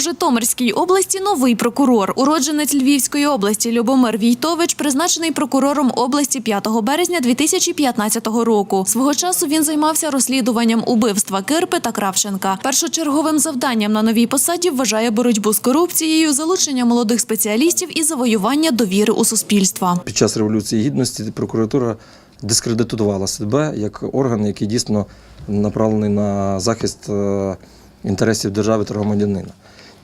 Житомирській області новий прокурор. Уродженець Львівської області Любомир Війтович призначений прокурором області 5 березня 2015 року. Свого часу він займався розслідуванням убивства Кирпи та Кравченка. Першочерговим завданням на новій посаді вважає боротьбу з корупцією, залучення молодих спеціалістів і завоювання довіри у суспільства. Під час Революції Гідності прокуратура дискредитувала себе як орган, який дійсно направлений на захист е, інтересів держави та громадянина.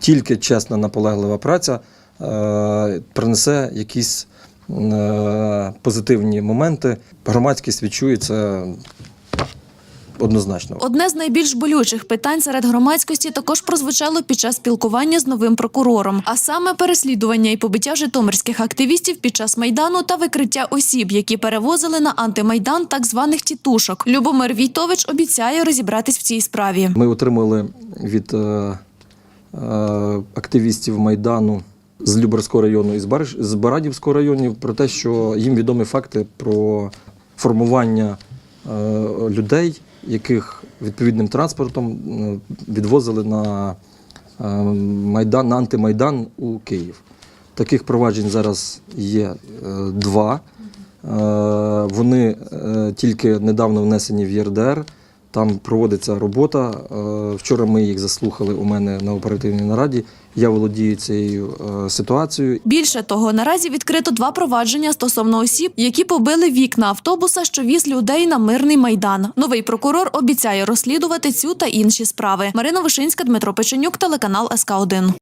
Тільки чесна, наполеглива праця е, принесе якісь е, позитивні моменти. Громадськість відчує це однозначно. Одне з найбільш болючих питань серед громадськості також прозвучало під час спілкування з новим прокурором, а саме переслідування і побиття житомирських активістів під час майдану та викриття осіб, які перевозили на антимайдан так званих тітушок. Любомир Війтович обіцяє розібратись в цій справі. Ми отримали від е, е, активістів Майдану з Любарського району і з, Барадівського районів про те, що їм відомі факти про формування е, людей, яких відповідним транспортом е, відвозили на, е, майдан, на антимайдан у Київ. Таких проваджень зараз є е, два. Е, Вони е, тільки недавно внесені в ЄРДР. Там проводиться робота. Е, Вчора ми їх заслухали у мене на оперативній нараді. Я володію цією е, ситуацією. Більше того, наразі відкрито два провадження стосовно осіб, які побили вікна автобуса, що віз людей на мирний майдан. Новий прокурор обіцяє розслідувати цю та інші справи. Марина Вишинська, Дмитро Печенюк, телеканал СК 1